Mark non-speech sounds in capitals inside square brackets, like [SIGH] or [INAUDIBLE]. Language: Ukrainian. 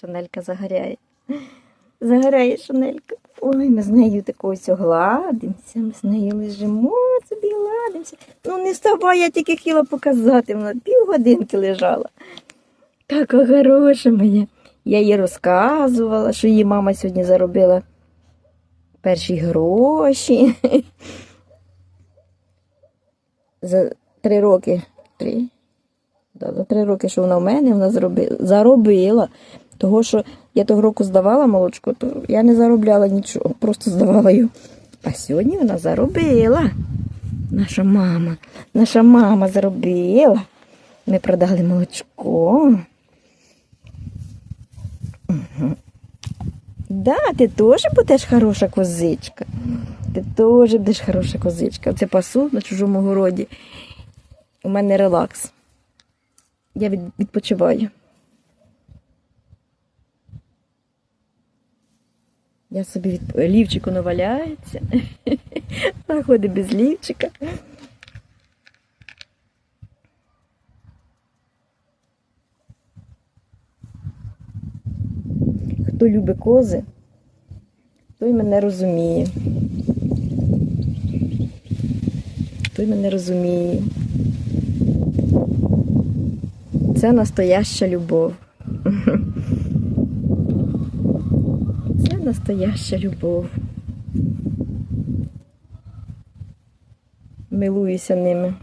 Шанелька загоряє. Загоряє Шанелька. Ой, ми з нею тако ось гладимося, ми з нею лежимо, собі гладимося. Ну не вставай, я тільки хотіла показати, вона півгодинки лежала. Така хороша моя. Я їй розказувала, що її мама сьогодні заробила перші гроші. За три роки. Три? Да, за три роки, що вона в мене, вона заробила. Того, що я того року здавала молочко, то я не заробляла нічого, просто здавала його. А сьогодні вона заробила. Наша мама, наша мама заробила. Ми продали молочко. Угу. Да, ти теж будеш хороша козичка. Ти теж будеш хороша козичка. Оце пасу на чужому городі. У мене релакс. Я відпочиваю. Я собі від... лівчику наваляється. [LAUGHS] Вона ходить без лівчика. Хто любить кози, той мене розуміє. Той мене розуміє. Це настояща любов. [LAUGHS] Настояща любов. Милуюся ними.